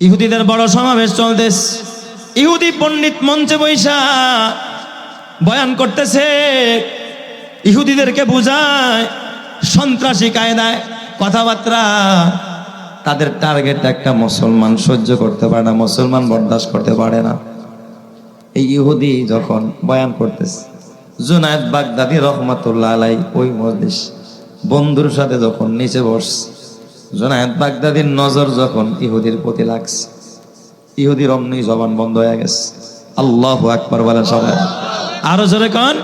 ইহুদিদের বড় সমাবেশ চলতেস ইহুদি পণ্ডিত মঞ্চে বৈশা বয়ান করতেছে, ইহুদিদেরকে বুঝায়, সন্ত্রাসী কায়দায় কথাবার্তা। তাদের টার্গেট একটা মুসলমান সহ্য করতে পারে না, মুসলমান বরদাস্ত করতে পারে না। এই ইহুদি যখন বয়ান করতেছে, জুনায়দ বাগদাদি রহমাতুল্লাহ আলাই ওই মজলিস বন্ধুর সাথে যখন নিচে বসছে জুনায়দ বাগদাদির নজর যখন ইহুদির প্রতি লাগছে ইহুদির অমনি জবান বন্ধ হয়ে গেছে। আল্লাহ আকবার বলেন সবাই। আরও জোরে কন।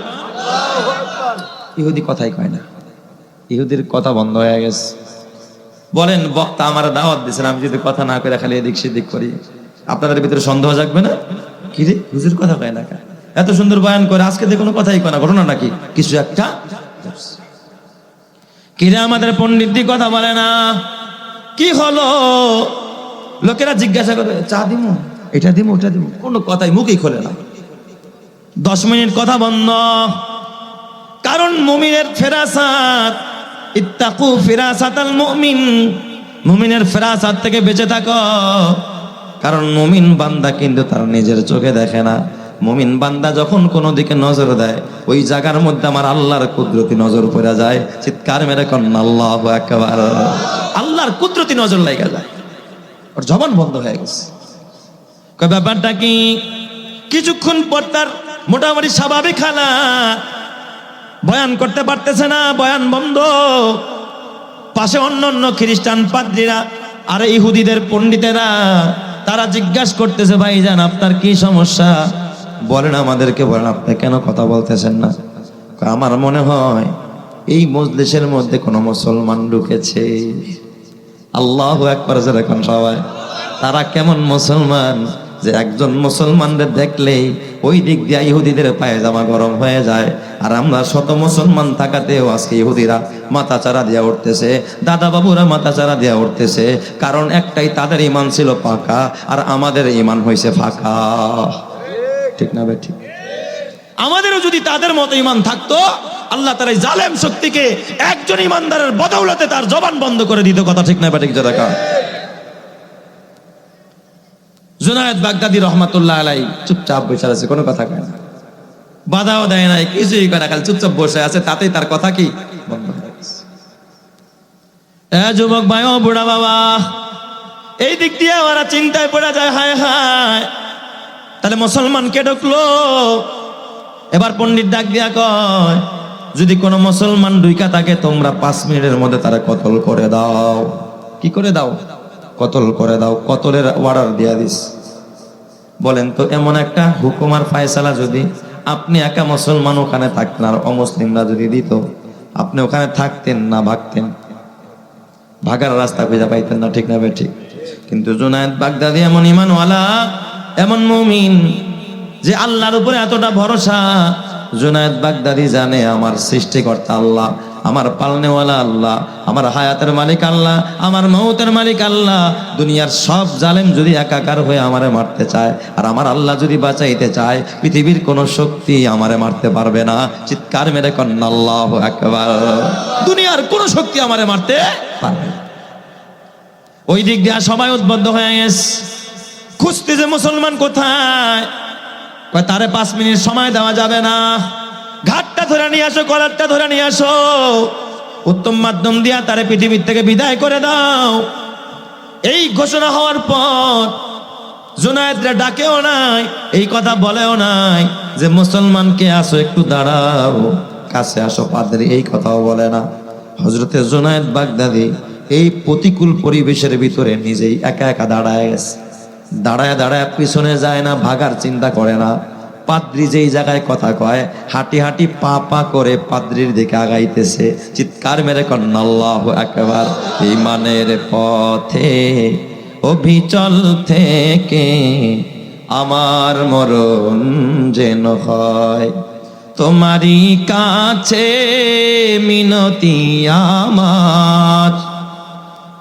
ইহুদি কথাই কয় না। ইহুদির কথা বন্ধ হয়ে গেছে। বলেন বক্তা আমার দাওয়াত দিয়েছেন আমি যদি কথা না করে খালি এদিক সেদিক করি আপনাদের ভিতরে সন্দেহ জাগবে না? কি রে হুজুর কথা কয় না? এত সুন্দর বয়ান করে আজকে দিয়ে কোনো কথাই কয় না ঘটনা নাকি? কিছু একটা? কিরে আমাদের পণ্ডিতদি কথা বলে না? কি হলো? লোকেরা জিজ্ঞাসা করে চা দিমু? এটা দিব ওটা দিমু? কোনো কথাই মুখই খোলে না। দশ মিনিট কথা বন্ধ। কারণ মুমিনের ফেরাসাত, ইত্তাকু ফিরাসাতাল মুমিন। মুমিনের ফেরাসাত থেকে বেঁচে থাকো। কারণ মুমিন বান্দা কিন্তু তার নিজের চোখে দেখে না। মুমিন বান্দা যখন কোনো দিকে নজর দেয়, ওই জায়গার মধ্যে আমার আল্লাহর কুদরতি নজর পড়ে যায়। চিৎকার মেরে কন, আল্লাহ একবার আল্লাহর কুদরতি নজর লেগে যায়। ওর জবান বন্ধ হয়ে গেছে। ব্যাপারটা কি? কিছুক্ষণ পর তার মোটামুটি স্বাভাবিক খানা বয়ান করতে পারতেছে না, বয়ান বন্ধ। পাশে অন্য অন্য খ্রিস্টান পাদ্রীরা আর ইহুদিদের পণ্ডিতেরা, তারা জিজ্ঞাসা করতেছে ভাই জান আপনার কি সমস্যা? বলেন আমাদেরকে, বলেন, আপনি কেন কথা বলতেছেন না? আমার মনে হয় এই মজলিসের মধ্যে কোনো মুসলমান ঢুকেছে। আল্লাহ একবার এখন সবাই। তারা কেমন মুসলমান যে একজন মুসলমানদের দেখলেই ওই দিক দিয়ে ইহুদিদের পায়ে জামা গরম হয়ে যায়। আর আমরা শত মুসলমান থাকাতেও আজকে ইহুদিরা মাথা চারা দিয়া উঠতেছে। দাদা বাবুরা মাথা চারা দিয়া উঠতেছে। কারণ একটাই তাদের ইমান ছিল পাকা, আর আমাদের ইমান হয়েছে ফাঁকা। ঠিক না ভাই ঠিক। আমাদেরও যদি তাদের মতো ইমান থাকতো আল্লাহ তার এই জালেম শক্তিকে একজন ইমানদারের বদৌলতে তার জবান বন্ধ করে দিত কথা ঠিক না ঠিক জুনায়দ বাগদাদি রহমাতুল্লাহ আলাই চুপচাপ বসে আছে কোনো কথা কয় না। বাধাও দেয় নাই কিছুই করে খালি চুপচাপ বসে আছে তাতেই তার কথা কি? বন্ধ যুবক ভাই ও বুড়া বাবা এই দিক দিয়ে ওরা চিন্তায় পড়ে যায় হায় হায়। তাহলে মুসলমান কে ঢুকলো। এবার পণ্ডিত ডাক দিয়া কয়, যদি কোনো মুসলমান ডুইকা থাকে, তোমরা পাঁচ মিনিটের মধ্যে তারা কতল করে দাও। কি করে দাও? কতল করে দাও, কতলের অর্ডার দিয়া দিস। বলেন তো, এমন একটা হুকুমার ফায়সালা যদি আপনি একা মুসলমান ওখানে থাকতেন আর অমুসলিমরা যদি দিত, আপনি ওখানে থাকতেন না ভাগতেন। ভাগার রাস্তা খুঁজে পাইতেন না, ঠিক না বে ঠিক। কিন্তু জুনায়দ বাগদাদি এমন ইমানওয়ালা এমন মুমিন যে আল্লাহর উপরে এতটা ভরসা। জুনায়দ বাগদাদি জানে আমার সৃষ্টিকর্তা আল্লাহ, আমার পালনেওয়ালা আল্লাহ, আমার হায়াতের মালিক আল্লাহ, আমার মৌতের মালিক আল্লাহ। দুনিয়ার সব জালেম যদি একাকার হয়ে আমারে মারতে চায়, আর আমার আল্লাহ যদি বাঁচাইতে চায়, পৃথিবীর কোনো শক্তি আমারে মারতে পারবে না। চিৎকার মেরে কন্যা আল্লাহ একবার দুনিয়ার কোনো শক্তি আমারে মারতে পারবে ওই দিক দিয়ে সবাই উদ্বুদ্ধ হয়ে গেছে। খুঁজতে যে মুসলমান কোথায়? তারে পাঁচ মিনিট সময় দেওয়া যাবে না। ঘাটটা ধরে নিয়ে আসো, কলারটা ধরে নিয়ে আসো। উত্তম মাধ্যম দিয়া তারে পৃথিবীর থেকে বিদায় করে দাও। এই ঘোষণা হওয়ার পর জুনায়েদরা ডাকেও নাই, এই কথা বলেও নাই যে মুসলমানকে আসো, একটু দাঁড়াও, কাছে আসো, পাদ্রি। এই কথাও বলে না। হজরতে জুনায়েদ বাগদাদি এই প্রতিকূল পরিবেশের ভিতরে নিজেই একা একা দাঁড়ায় গেছে। দাঁড়ায় দাঁড়ায় পিছনে যায় না, ভাগার চিন্তা করে না। পাদ্রি যেই জায়গায় কথা কয়, হাঁটি হাঁটি পা পা করে পাদ্রির দিকে আগাইতেছে। চিৎকার মেরে কন্যা আল্লাহ একবার ইমানের পথে অভিচল থেকে আমার মরণ যেন হয়। তোমারই কাছে মিনতি আমার।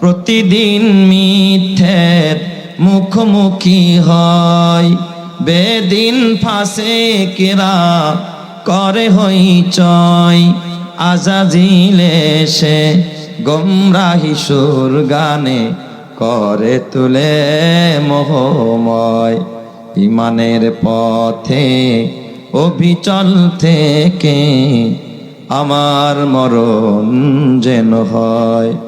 প্রতিদিন মিথ্যের মুখোমুখি হয়। বেদিন ফাঁসে কেরা করে হই চয়। আজাজিলে সে গমরাহি সুর গানে করে তুলে মোহময়। ইমানের পথে অভিচল থেকে আমার মরণ যেন হয়।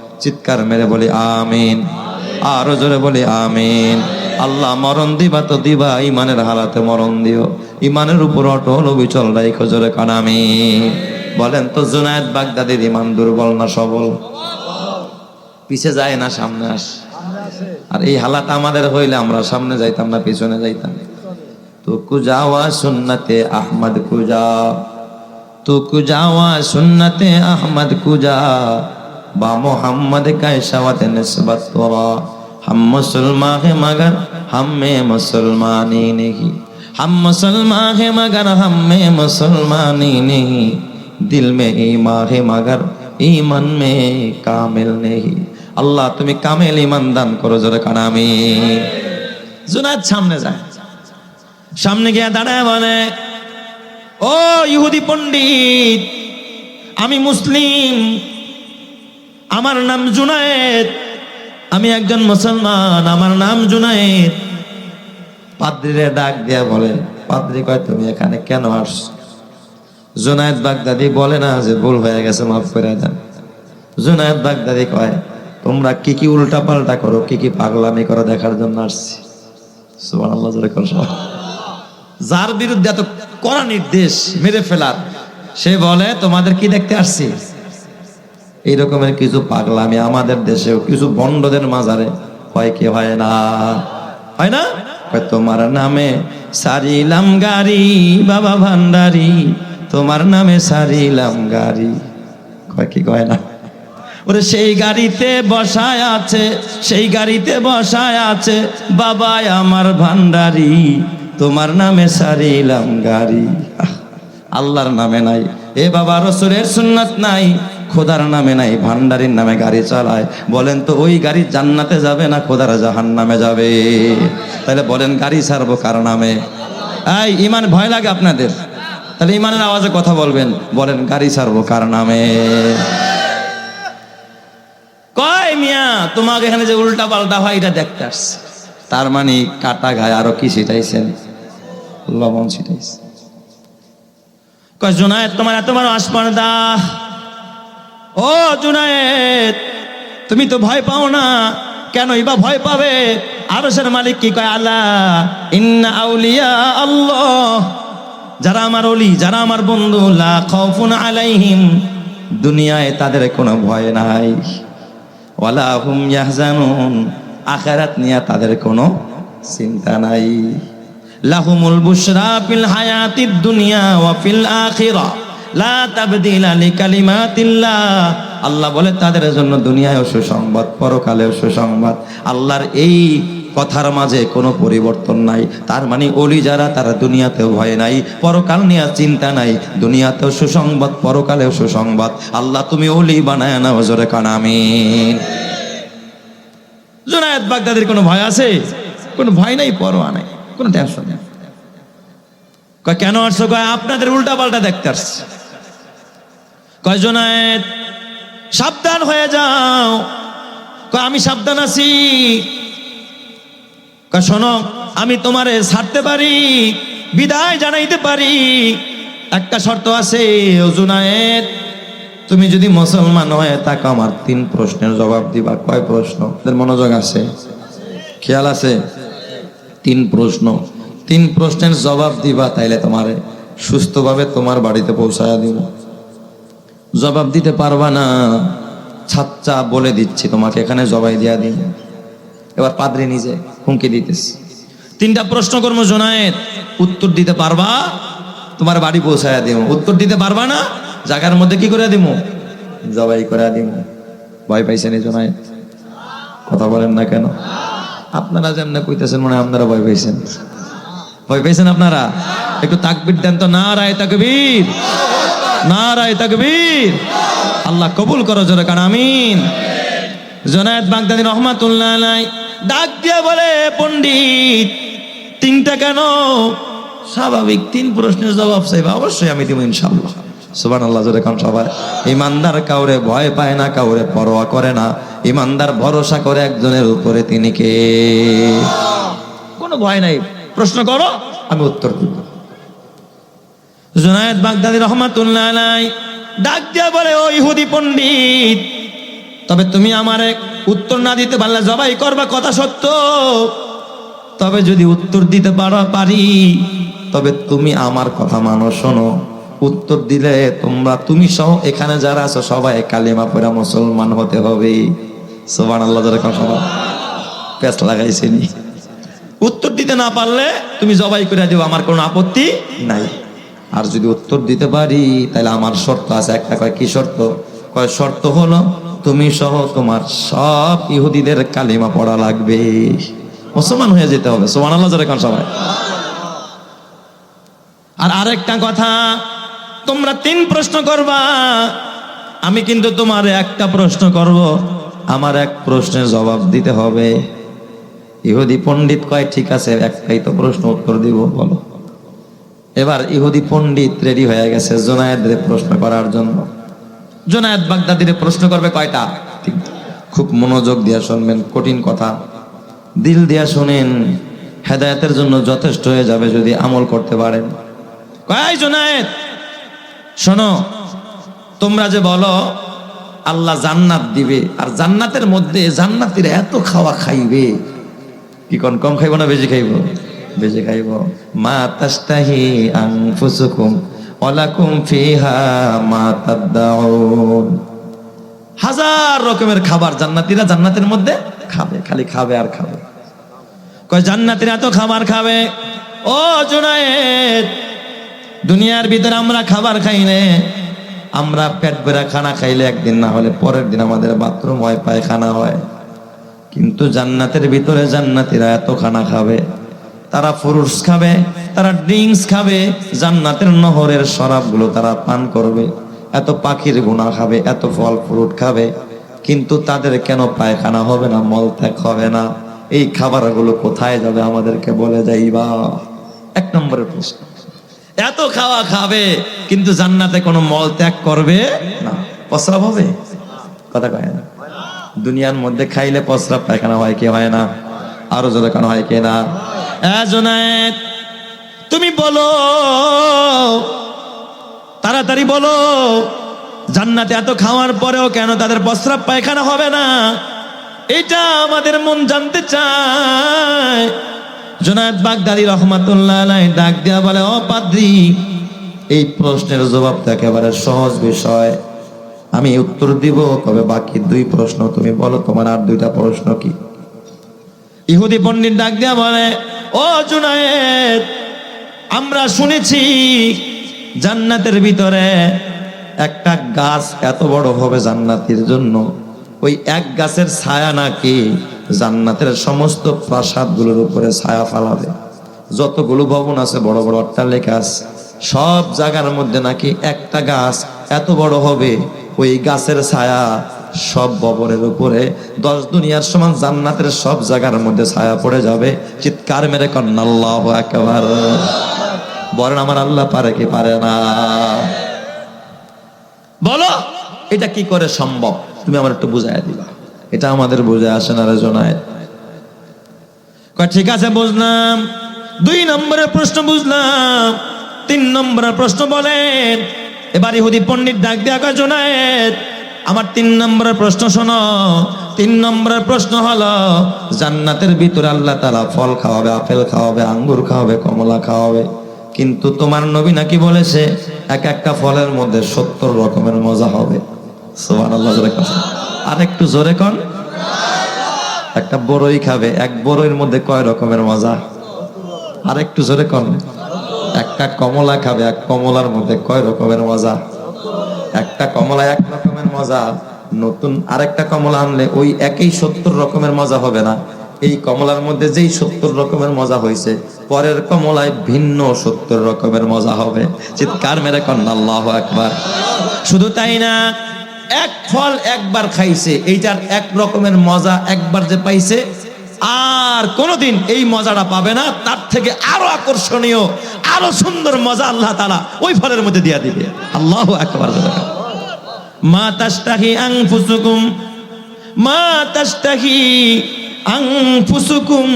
চিৎকার মেরে বলি আমিন। আরও জোরে বলি আমিন। আল্লাহ মরণ দিবা তো দিবা, ইমানের হালাতে মরণ দিও। ইমানের উপর অটল অবিচল রাইখো জোরে কানামি বলেন তো জুনায়দ বাগদাদির ইমান দুর্বল না সবল? পিছে যায় না, সামনে আস। আর এই হালাত আমাদের হইলে আমরা সামনে যাইতাম না, পিছনে যাইতাম। তো কুজাওয়া সুন্নতে আহমদ কুজা তো কুজাওয়া সুন্নতে আহমদ কুজা বা মোহাম্মদ কায়সাওয়াতে নিসবত করা হাম মুসলমান হে মগর, হামে মুসলমানি নেহি। হাম মুসলমান হে মগর, হামে মুসলমানি নেহি। দিল মে ঈমান হে মগর, ঈমান মে কামিল নেহি। আল্লাহ, তুমি কামিল ঈমান দান করো জোরে কান আমি জুনাত সামনে যায়। সামনে গিয়ে দাঁড়ায় বলে, ও ইহুদি পণ্ডিত, আমি মুসলিম আমার নাম জুনায়েদ। আমি একজন মুসলমান, আমার নাম জুনায়েদ। পাদ্রিরে ডাক দিয়া বলে পাদ্রি কয়, তুমি এখানে কেন আসছো? জুনায়েদ বাগদাদি বলে না যে, ভুল হয়ে গেছে, মাফ করে দেন। জুনায়েদ বাগদাদি কয়, তোমরা কি কি উল্টা পাল্টা করো, কি কি পাগলামি করো, দেখার জন্য আসছি। সুবহানাল্লাহ, জোরে করো। যার বিরুদ্ধে এত কড়া নির্দেশ মেরে ফেলার, সে বলে, তোমাদের কি দেখতে আসছি? এই রকমের কিছু পাগলামি আমাদের দেশেও, কিছু বন্ডদের মাজারে হয় কি হয় না? হয় না? তোমার নামে সারিলাম গাড়ি, বাবা ভান্ডারি, তোমার নামে সারিলাম গাড়ি। কয়, কি কয় না? ওরে, সেই গাড়িতে বসায় আছে, সেই গাড়িতে বসায় আছে বাবা আমার ভান্ডারি, তোমার নামে সারিলাম গাড়ি। আল্লাহর নামে নাই। এ বাবা, রসুলের সুন্নাত নাই। খোদার নামে নাই ভান্ডারির নামে গাড়ি চালায়। বলেন তো, ওই গাড়ি জান্নাতে যাবে না খোদার জাহান নামে যাবে? তাহলে বলেন, গাড়ি ছাড়বো কার নামে? এই ইমান ভয় লাগে আপনাদের। তাহলে ইমানের আওয়াজে কথা বলবেন। বলেন, গাড়ি ছাড়বো কার নামে? কয় মিয়া, তোমাকে এখানে যে উল্টা পাল্টা হয়, এটা দেখতে আসছে। তার মানে কাটা গায়ে আরও কি ছিটাইছেন? লবণ ছিটাইছে। কয়, জুনায়েদ, তোমার এত বড় আসপর্দা। ও জুনায়েদ, তুমি তো ভয় পাও না। কেন বা ভয় পাবে? আরশের মালিক কি কয়? আল্লাহ, ইন্না আউলিয়া আল্লাহ। যারা আমার অলি যারা আমার বন্ধু, লা খাউফুন আলাইহিম, দুনিয়ায় তাদের কোনো ভয় নাই। ওয়ালা হুম ইয়াহজানুন, আখিরাত নিয়ে তাদের কোনো চিন্তা নাই। লাহুমুল বুশরা ফিল হায়াতিদ দুনিয়া ওয়া ফিল আখিরা। আল্লাহ বলে, তাদের জন্য দুনিয়ায়ও সুসংবাদ, পরকালেও সুসংবাদ। আল্লাহর এই কথার মাঝে কোনো পরিবর্তন নাই। তার মানে অলি যারা, তারা দুনিয়াতেও ভয় নাই। পরকাল নিয়ে চিন্তা নাই। দুনিয়াতেও সুসংবাদ, পরকালেও সুসংবাদ। আল্লাহ, তুমি অলি বানায় না হজরে কানামিন জোনায়েদ বাগদাদের কোনো ভয় আছে? কোনো ভয় নাই, পরোয়া নাই, কোনো টেনশন নেই। কেন আসছো? কয়, আপনাদের উল্টা পাল্টা দেখতে আসছে। কয় জোনায়েদ সাবধান হয়ে যাও। আমি সাবধান আছি। শোনো, আমি তোমারে ছাড়তে পারি, বিদায় জানাইতে পারি। একটা শর্ত আছে ও জুনায়েদ তুমি যদি মুসলমান হয়ে থাকো, আমার তিন প্রশ্নের জবাব দিবা। কয় প্রশ্ন? মনোযোগ আছে? খেয়াল আছে? তিন প্রশ্ন। তিন প্রশ্নের জবাব দিবা, তাইলে তোমারে সুস্থভাবে তোমার বাড়িতে পৌঁছায়া দিব। জবাব দিতে পারবা না। ছাচ্চা বলে দিচ্ছি তোমাকে, এখানে জবাই দিয়া দিই। এবার পাদ্রি নিজে হুমকি দিতেছে। তিনটা প্রশ্ন কর্ম জোনায়েত উত্তর দিতে পারবা? তোমার বাড়ি পৌঁছায়া দিব উত্তর দিতে পারবা না? জায়গার মধ্যে কি করে দিব জবাই করে দিব ভয় পাইছেন এই জোনায়েত কথা বলেন না কেন? আপনারা যেমন কইতেছেন মনে আপনারা ভয় পাইছেন। ভয় পাইছেন আপনারা? একটু তাকবির দেন তো না রায় তাকবীর। না রায় তাকবীর। আল্লাহ কবুল করো জোরে কান, আমিন। জনায়েত বাগদাদি রহমাতুল্লাহ আলাই ডাক দিয়া বলে, পণ্ডিত, তিনটা কেন? স্বাভাবিক, তিন প্রশ্নের জবাব চাইবা, অবশ্যই আমি দিব ইনশাআল্লাহ। সুবান আল্লাহ জোরে কান সবাই। ইমানদার কাউরে ভয় পায় না, কাউরে পরোয়া করে না। ইমানদার ভরসা করে একজনের উপরে তিনি কে? কোনো ভয় নাই। প্রশ্ন করো, আমি উত্তর দিব। জুনায়েদ বাগদাদি রহমাতুল্লাহ আলাই ডাক দিয়া বলে, ও ইহুদি পণ্ডিত, তবে তুমি আমারে উত্তর না দিতে পারলে জবাই করবা কথা সত্য। তবে যদি উত্তর দিতে পারো, পারি। তবে তুমি আমার কথা মানো, শোনো। উত্তর দিলে তোমরা, তুমি সহ এখানে যারা আছো, সবাই কালিমা পড়া মুসলমান হতে হবে। সোবান আল্লাহ যেরকম সবাই। পেঁচ লাগাইছেনি। উত্তর দিতে না পারলে তুমি জবাই করে দিও, আমার কোনো আপত্তি নাই। আর যদি উত্তর দিতে পারি, তাহলে আমার শর্ত আছে একটা। কয়, কি শর্ত? কয়, শর্ত হলো, তুমি সহ তোমার সব ইহুদিদের কালিমা পড়া লাগবে। মুসলমান হয়ে যেতে হবে সোমান আল্লাহ যেরকম সবাই। আর আরেকটা কথা, তোমরা তিন প্রশ্ন করবা, আমি কিন্তু তোমার একটা প্রশ্ন করব, আমার এক প্রশ্নের জবাব দিতে হবে। ইহুদি পণ্ডিত কয়, ঠিক আছে, একটাই তো প্রশ্ন উত্তর দিব, বলো। এবার ইহুদি পণ্ডিত রেডি হয়ে গেছে জোনায়েদের প্রশ্ন করার জন্য। জোনায়েদ বাগদাদিরে প্রশ্ন করবে কয়টা? খুব মনোযোগ দিয়া শুনবেন, কঠিন কথা। দিল দিয়া শুনেন, হেদায়েতের জন্য যথেষ্ট হয়ে যাবে যদি আমল করতে পারেন। কয় জোনায়েদ? শোনো, তোমরা যে বলো, আল্লাহ জান্নাত দিবে, আর জান্নাতের মধ্যে জান্নাতিরা এত খাওয়া খাইবে, কি কম খাইব না বেশি খাইব? বেশি খাইব মা তাস্তাহি আনফুসুকুম ওয়ালাকুম ফিহা মা তাদদাউন। হাজার রকমের খাবার জান্নাতীরা জান্নাতের মধ্যে খাবে, খালি খাবে আর খাবে। কয়, জান্নাতীরা তো খাবার খাবে। ও জুনায়েদ, দুনিয়ার ভিতরে আমরা খাবার খাই না। আমরা পেট ভরা খানা খাইলে একদিন না হলে পরের দিন আমাদের বাথরুম হয়, পায়খানা হয়। কিন্তু জান্নাতের ভিতরে জান্নাতিরা এত খানা খাবে। তারা ফ্রুটস খাবে, তারা ড্রিঙ্কস খাবে, জান্নাতের নহরের শরাবগুলো তারা পান করবে। এত পাখির গুণা খাবে, এত ফল ফ্রুট খাবে। কিন্তু তাদের কেন পায়খানা হবে না মল ত্যাগ হবে না? এই খাবারগুলো কোথায় যাবে আমাদেরকে বলে যাইবা এক নম্বরের প্রশ্ন, এত খাওয়া খাবে, কিন্তু জান্নাতে কোনো মল ত্যাগ করবে না। প্রস্রাব হবে? কথা কয় না। দুনিয়ার মধ্যে খাইলে প্রস্রাব পায়খানা হয় কি হয় না? আরও জোরে কেন হয় কি না? জোনায়েদ, তুমি বলো তাড়াতাড়ি বলো জান্নাতে এত খাওয়ার পরেও কেন তাদের প্রস্রাব পায়খানা হবে না? এটা আমাদের মন জানতে চায়। জোনায়েদ বাগদাদি রহমাতুল্লাহ ডাক দেয়া বলে ও পাদ্রি এই প্রশ্নের জবাবটা একেবারে সহজ বিষয়। আমি উত্তর দিব তবে বাকি দুই প্রশ্ন তুমি বলো তোমার আর দুইটা প্রশ্ন কি? ইহুদি পণ্ডিত ডাক দিয়া বলে ও জুনায়েদ, আমরা শুনেছি জান্নাতের ভিতরে একটা গাছ এত বড় হবে জান্নাতের জন্য। ওই এক গাছের ছায়া নাকি জান্নাতের সমস্ত প্রাসাদগুলোর উপরে ছায়া ফালাবে। যতগুলো ভবন আছে, বড় বড় অট্টালিকা আছে, সব জায়গার মধ্যে নাকি একটা গাছ এত বড় হবে, ওই গাছের ছায়া সব ভবনের উপরে দশ দুনিয়ার সমান জান্নাতের সব জায়গার মধ্যে ছায়া পড়ে যাবে। চিৎকার মেরে কন্যা, আল্লাহ একেবার বলেন, আমার আল্লাহ পারে কি পারে না? বলো, এটা কি করে সম্ভব? তুমি আমার একটু বুঝাই দিবা। এটা আমাদের বুঝে আসে না রে জোনায় কয়, ঠিক আছে, বুঝলাম। দুই নম্বরের প্রশ্ন বুঝলাম। তিন নম্বরের প্রশ্ন বলেন, এবার ইহুদি পণ্ডিত ডাক দেয়া কয়, জোনায়েদ আমার তিন নম্বরের প্রশ্ন শোনো। তিন নম্বরের প্রশ্ন হলো, জান্নাতের ভিতরে আল্লাহ তালা ফল খাওয়াবে, আপেল খাওয়াবে, আঙ্গুর খাওয়াবে, কমলা খাওয়াবে। কিন্তু তোমার নবী নাকি বলেছে, এক একটা ফলের মধ্যে সত্তর রকমের মজা হবে। আল্লাহ আর একটু জোরে কন। একটা বড়ই খাবে, এক বড়ইয়ের মধ্যে কয় রকমের মজা? আর একটু জোরে কন। একটা কমলা খাবে, এক কমলার মধ্যে কয় রকমের মজা? একটা কমলা এক রকমের মজা, নতুন আরেকটা কমলা আনলে ওই একই সত্তর রকমের মজা হবে না। এই কমলার মধ্যে যেই সত্তর রকমের মজা হয়েছে, পরের কমলায় ভিন্ন সত্তর রকমের মজা হবে। চিৎকার মেরে কন্যা, আল্লাহ একবার শুধু তাই না, এক ফল একবার খাইছে, এইটার এক রকমের মজা একবার যে পাইছে, আর কোনোদিন এই মজাটা পাবে না, তার থেকে আরও আকর্ষণীয়, আরও সুন্দর মজা আল্লাহ তালা ওই ফলের মধ্যে দিয়া দিবে। আল্লাহ একবার মা তাস্তাহি আনফুসুকুম, মা তাস্তাহি আনফুসুকুম।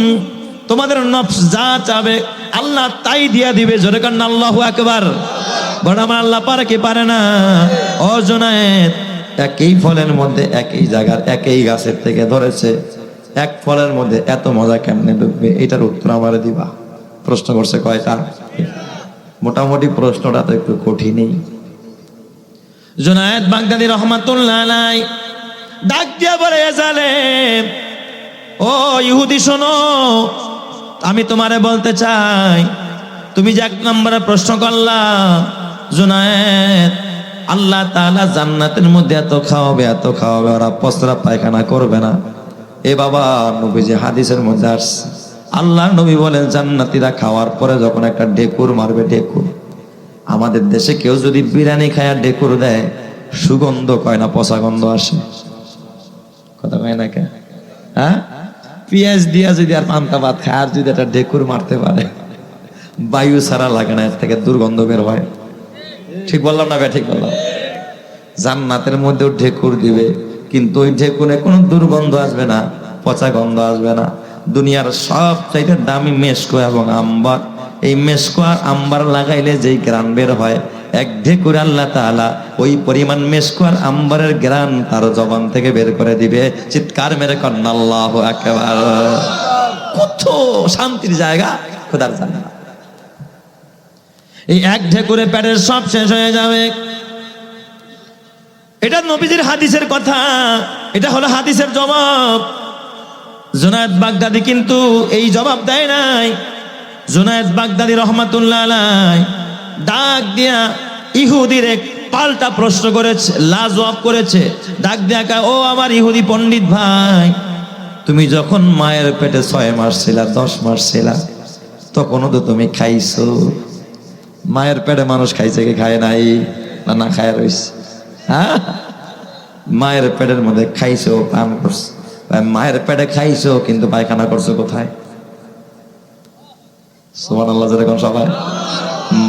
তোমাদের নফস যা চাবে আল্লাহ তাই দিয়া দিবে, জোরে কান্না আল্লাহু আকবার। বড় আমার আল্লাহ পারে কি পারে না? অজনায়েত একই ফলের মধ্যে একই জায়গার, একই গাছের থেকে ধরেছে। এক ফলের মধ্যে এত মজা কেমনে ঢুকবে এটার উত্তর আমারে দিবা। প্রশ্ন করছে কয়টা? মোটামুটি প্রশ্নটা তো একটু কঠিনই। জুনায়েদ বাগদাদি রহমাতুল্লাহ আলাই ডাক দিয়া বলে জালে ও ইহুদি, শোনো, আমি তোমারে বলতে চাই, তুমি যে এক নম্বরে প্রশ্ন করলা, জুনায়েদ, আল্লাহ তাআলা জান্নাতের মধ্যে এত খাওয়াবে এত খাওয়াবে, ওরা পসরা পায়খানা করবে না। এ বাবা নবী যে হাদিসের মধ্যে আসছে। আল্লাহ নবী বলেন, জান্নাতীরা খাওয়ার পরে যখন একটা ডেকুর মারবে ডেকুর আমাদের দেশে কেউ যদি বিরিয়ানি খায় ডেকুর দেয়, সুগন্ধ কয় না, পচা গন্ধ আসে। কথা কয় না কে? হ্যাঁ? পেঁয়াজ দিয়া যদি আর পান্তা ভাত খায়, আর যদি একটা ডেকুর মারতে পারে, বায়ু ছাড়া লাগে না, এর থেকে দুর্গন্ধ বের হয়। ঠিক বললাম না ঠিক বললাম। জান্নাতের মধ্যেও ঢেকুর দিবে, কিন্তু ওই ঢেকুরে কোনো দুর্গন্ধ আসবে না, পচা গন্ধ আসবে না। দুনিয়ার সব চাইতে দামি মেসকো এবং আম্বার এই মেসকো আর আম্বার লাগাইলে যেই গ্রান বের হয়, এক ঢেকুর আল্লাহ তাআলা ওই পরিমাণ মেসকো আর আম্বারের গ্রান তার জবান থেকে বের করে দিবে। চিৎকার মেরে কন্যা আল্লাহ একেবারে কত শান্তির জায়গা, খোদার জানা এই এক ঢেকুরে প্যাটের সব শেষ হয়ে যাবে। এটা নবীজির হাদিসের কথা, এটা হলো হাদিসের জবাব। জোনায়েদ বাগদাদি কিন্তু এই জবাব দেয় নাই। জোনায়েদ বাগদাদি রহমাতুল্লাহ আলাই ডাক দিয়া ইহুদির এক পাল্টা প্রশ্ন করেছে লাজবাব করেছে। ডাক দিয়া কা, ও আমার ইহুদি পণ্ডিত ভাই তুমি যখন মায়ের পেটে ছয় মাস ছিলা দশ মাস ছিলা তখনও তো তুমি খাইছো। মায়ের পেটে মানুষ খাইছে কি খায় নাই? না না খায় রইছে। হ্যাঁ? মায়ের পেটের মধ্যে খাইছো পান করছ। মায়ের পেটে খাইছো কিন্তু পায়খানা করছ কোথায়? সোমান আল্লাহ যেরকম সবাই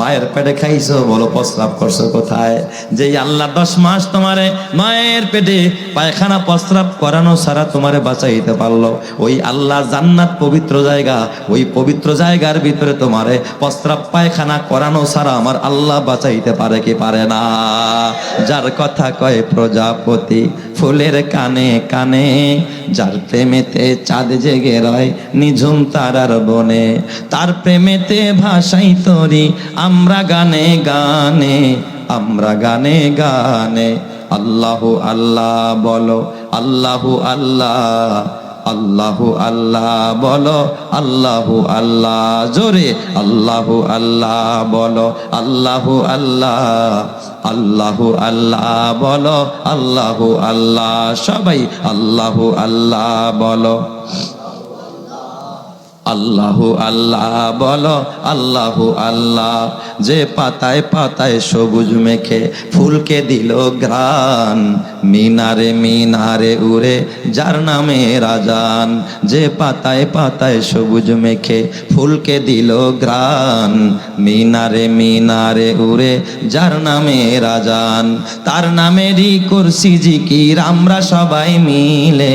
মায়ের পেটে খাইছো, বলো প্রস্রাব করছ কোথায়? যে আল্লাহ দশ মাস তোমারে মায়ের পেটে পায়খানা প্রস্রাব করানো ছাড়া তোমারে বাঁচাইতে পারল। ওই আল্লাহ জান্নাত পবিত্র জায়গা, ওই পবিত্র জায়গার ভিতরে তোমারে প্রস্রাব পায়খানা করানো ছাড়া আমার আল্লাহ বাঁচাইতে পারে কি পারে না? যার কথা কয় প্রজাপতি, ফুলের কানে কানে, যার প্রেমেতে চাঁদ জেগে রয় নিঝুম তারার বনে, তার প্রেমেতে ভাষাই তরি আমরা গানে গানে, আমরা গানে গানে, আল্লাহ আল্লাহ বলো, আল্লাহু আল্লাহ আল্লাহ আল্লাহ বলো, আল্লাহু আল্লাহ জোরে, আল্লাহ আল্লাহ বলো, আল্লাহ আল্লাহ আল্লাহ আল্লাহ বলো, আল্লাহ আল্লাহ সবাই আল্লাহ আল্লাহ বলো। আল্লাহু আল্লাহ, বলো আল্লাহু আল্লাহ। যে পাতায় পাতায় সবুজ মেখে ফুলকে দিল গ্রান মিনারে মিনারে উড়ে যার নামে রাজান। যে পাতায় পাতায় সবুজ মেখে ফুলকে দিল গ্রান মিনারে মিনারে উড়ে যার নামে রাজান। তার নামেরই করছি জিকির আমরা সবাই মিলে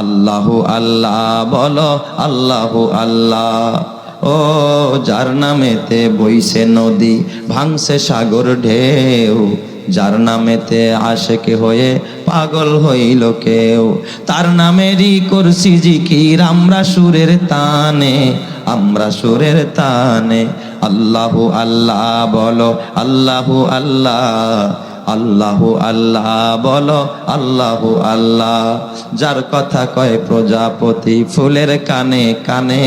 আল্লাহু আল্লাহ, বলো আল্লাহু আল্লাহ। ও যার নামেতে বইছে নদী, ভাঙছে সাগর ঢেউ, যার নামেতে আশেকে হয়ে পাগল হইল কেউ, তার নামেরই করছি জিকির আমরা সুরের তানে, আমরা সুরের তানে। আল্লাহু আল্লাহ, বলো আল্লাহু আল্লাহ। আল্লাহু আল্লাহ, বলো আল্লাহু আল্লাহ। যার কথা কয় প্রজাপতি ফুলের কানে কানে,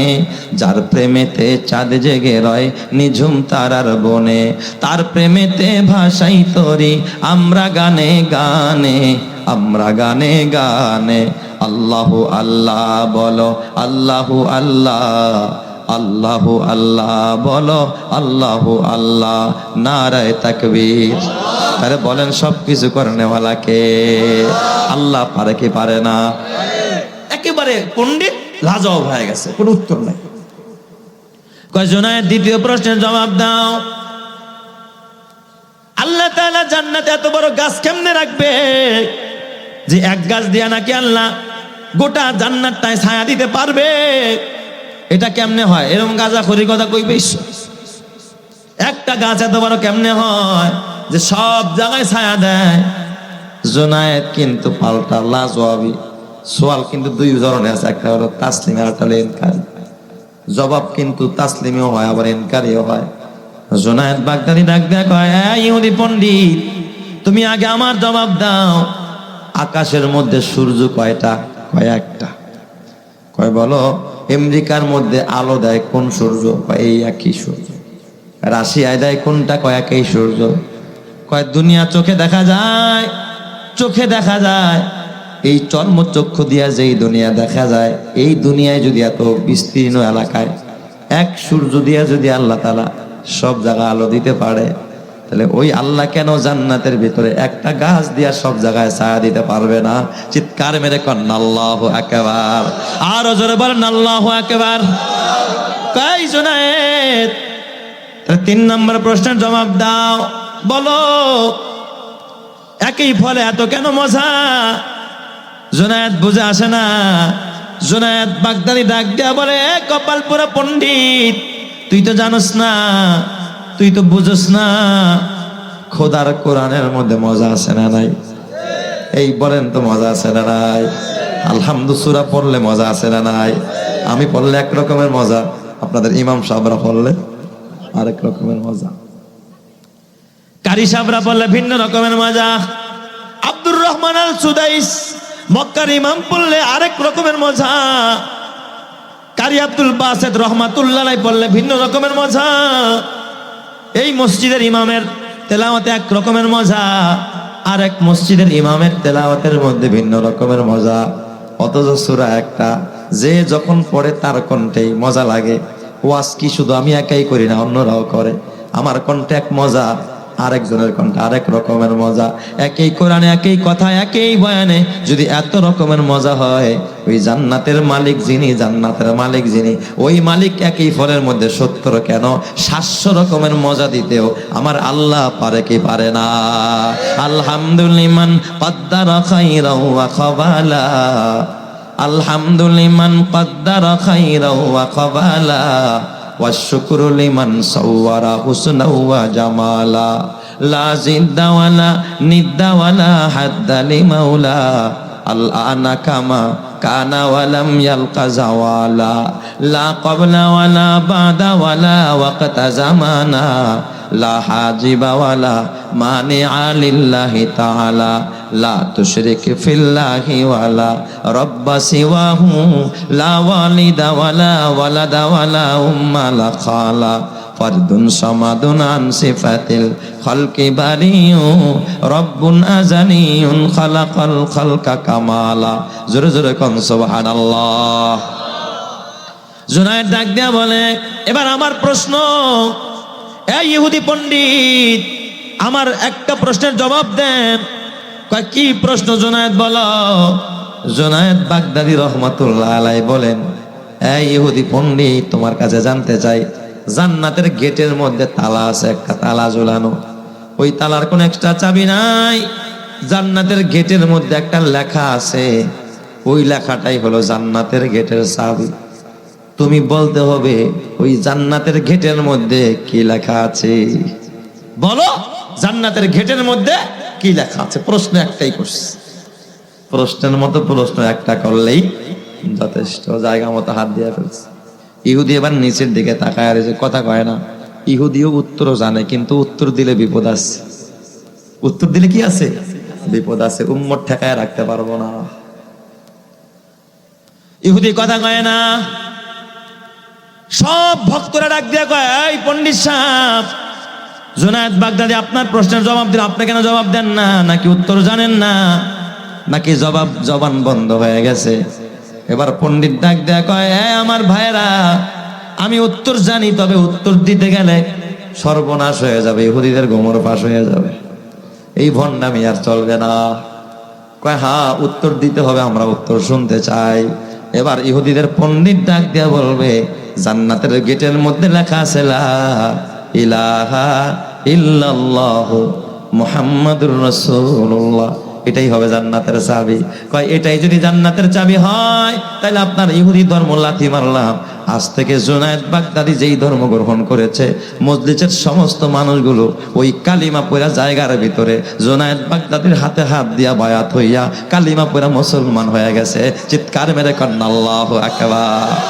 যার প্রেমেতে চাঁদ জেগে রয় নিঝুম তারার বনে, তার প্রেমেতে ভাষাই তরি আমরা গানে গানে, আমরা গানে গানে। আল্লাহ আল্লাহ, বলো আল্লাহু আল্লাহ আল্লাহু আল্লাহ, বলো আল্লাহু আল্লাহ। নারায় তাকবীর। আরে বলেন সব কিছু করেনেওয়ালাকে আল্লাহ পারে কি পারে না? একেবারে পণ্ডিত লাজবাব হয়ে গেছে, কোনো উত্তর নাই। কয়জনের দ্বিতীয় প্রশ্নের জবাব দাও। আল্লাহ তাআলা জান্নাতে এত বড় গাছ কেমনে রাখবে? যে এক গাছ দিয়া নাকি আল্লাহ গোটা জান্নাতটায় ছায়া দিতে পারবে? এটা কেমনে হয়? এরকম গাঁজা খড়ির কথা কইবে। একটা গাছ এত বড় কেমনে হয়? যে সব জায়গায় ছায়া দেয়। জোনায়েত কিন্তু পাল্টা, লাজওয়াবি। সোয়াল কিন্তু দুই ধরনের আছে, একটা হলো তাসলিম আর একটা হলো এনকারি জবাব কিন্তু তাসলিমেও হয়, আবার এনকারিও হয়। জোনায়েত বাগদাদি ডাক দেয়া কয় "এই ইহুদি পণ্ডিত, তুমি আগে আমার জবাব দাও। আকাশের মধ্যে সূর্য কয়টা? কয় একটা। কয়, বলো, আমেরিকার মধ্যে আলো দেয় কোন সূর্য? কয়, এই একই সূর্য। রাশিয়ায় দেয় কোনটা? কয়, একই সূর্য। কয়, দুনিয়া চোখে দেখা যায়, চোখে দেখা যায়। এই চর্মচক্ষু দিয়া যেই দুনিয়া দেখা যায়, এই দুনিয়ায় যদি এত বিস্তীর্ণ এলাকায় এক সূর্য দিয়া যদি আল্লাহ তালা সব জায়গা আলো দিতে পারে, তাহলে ওই আল্লাহ কেন জান্নাতের ভিতরে একটা গাছ দিয়া সব জায়গায় ছায়া দিতে পারবে না? চিৎকার মেরে কন, আল্লাহ একেবার আর জোরে বলেন, আল্লাহ একেবার কাই জোনায়েত তিন নম্বর প্রশ্নের জবাব দাও। বলো, একই ফলে এত কেন মজা? জোনায়েত বুঝে আসে না। জোনায়েত বাগদাদি ডাক দেয়া বলে, "এ কপাল পুরা পণ্ডিত, তুই তো জানোস না, তুই তো বুঝোস না, খোদার কোরআনের মধ্যে মজা আছে না নাই? এই বলেন তো মজা আছে না নাই? আলহামদুসুরা পড়লে মজা আছে না নাই? আমি পড়লে এক রকমের মজা। আপনাদের ইমাম সাহেবরা পড়লে আরেক রকমের মজা। কারি সাহেবরা পড়লে ভিন্ন রকমের মজা। আব্দুর রহমান আল সুদাইস মক্কার ইমাম পড়লে আরেক রকমের মজা। কারি আব্দুল বাসেদ রহমাতুল্লাহ পড়লে ভিন্ন রকমের মজা। এই মসজিদের ইমামের তেলাওয়াতে এক রকমের মজা, আর এক মসজিদের ইমামের তেলাওয়াতের মধ্যে ভিন্ন রকমের মজা। অথচ সুরা একটা, যে যখন পড়ে তার কণ্ঠেই মজা লাগে। ওয়াজ কি শুধু আমি একাই করি না, অন্যরাও করে। আমার কণ্ঠে এক মজা আরেকজনের কণ্ঠে আরেক রকমের মজা। একই কোরআনে, একই কথা, একই বয়ানে যদি এত রকমের মজা হয়, ওই জান্নাতের মালিক যিনি, জান্নাতের মালিক যিনি, ওই মালিক একই ফলের মধ্যে সত্তর কেন? সাতশো রকমের মজা দিতেও আমার আল্লাহ পারে কি পারে না। আলহামদুলিমান পাদ্দার খাইরা ওয়া খাবালা আলহামদুলিমান পাদ্দার খাইরা ওয়া খাবালা والشكر لمن صور حسنا وجمالا لا زد ولا ند ولا حد لمولا الآن كما كان ولم يلق زوالا لا قبل ولا بعد ولا وقت زمانا. لا حاجب ولا مانع لله تعالى لا تشرك في الله ولا رب سواه. لا والد ولا ولد ولا أم لا خالا ফরদুন সমাদুন আন সিফাতিল খলকি বারিউ রব্বুন আজানিউন খালাকাল খালকা কামালা। জোরে জোরে কন সুবহানাল্লাহ। জুনায়ের ডাক দেয়া বলে, এবার আমার প্রশ্ন, এই ইহুদি পণ্ডিত, আমার একটা প্রশ্নের জবাব দেন। কি প্রশ্ন জোনায়েদ বল? জোনায়েদ বাগদাদি রহমতুল্লাহ আলাই বলেন, এই ইহুদি পণ্ডিত, তোমার কাছে জানতে চাই জান্নাতের গেটের মধ্যে তালা আছে, একটা তালা ঝুলানো। ওই তালার কোন এক্সট্রা চাবি নাই। জান্নাতের গেটের মধ্যে একটা লেখা আছে। ওই লেখাটাই হলো জান্নাতের গেটের চাবি। তুমি বলতে হবে, ওই জান্নাতের গেটের মধ্যে কি লেখা আছে? বলো, জান্নাতের গেটের মধ্যে কি লেখা আছে? প্রশ্ন একটাই করছে। প্রশ্নের মতো প্রশ্ন একটা করলেই যথেষ্ট। জায়গা মতো হাত দিয়ে ফেলছে। ইহুদি এবার নিচের দিকে তাকায় আর কথা কয় না, ইহুদিও উত্তরও জানে, কিন্তু উত্তর দিলে বিপদ আছে। উত্তর দিলে কি আছে? বিপদ আছে, উম্মত ঠেকায় রাখতে পারব না। ইহুদি কথা কয় না, সব ভক্তরা ডাক দিয়ে কয়, এই পন্ডিত সাহেব, জুনায়েদ বাগদাদি, আপনার প্রশ্নের জবাব দিন আপনি কেন জবাব দেন না? নাকি উত্তর জানেন না? নাকি জবাব, জবান বন্ধ হয়ে গেছে? এবার পণ্ডিত ডাক দেয়া কয়, এ আমার ভাইয়েরা, আমি উত্তর জানি, তবে উত্তর দিতে গেলে সর্বনাশ হয়ে যাবে, ইহুদিদের গোমর পাশ হয়ে যাবে। এই ভণ্ডামি আর চলবে না। কয় হ্যাঁ উত্তর দিতে হবে, আমরা উত্তর শুনতে চাই। এবার ইহুদিদের পণ্ডিত ডাক দিয়া বলবে, জান্নাতের গেটের মধ্যে লেখা আছে ইলাহা ইল্লাল্লাহ মুহাম্মাদুর রাসূলুল্লাহ। এটাই হবে জান্নাতের চাবি। কয়, এটাই যদি জান্নাতের চাবি হয় তাহলে আপনার ইহুদি ধর্ম লাথি মারলাম। আজ থেকে জোনায়েদ বাগদাদি যেই ধর্ম গ্রহণ করেছে মসজিদের সমস্ত মানুষগুলো ওই কালিমা পয়রা জায়গার ভিতরে জোনায়েদ বাগদাদির হাতে হাত দিয়া বায়াত হইয়া কালিমা পয়রা মুসলমান হয়ে গেছে। চিৎকার মেরে কন্যা আল্লাহ একেবারে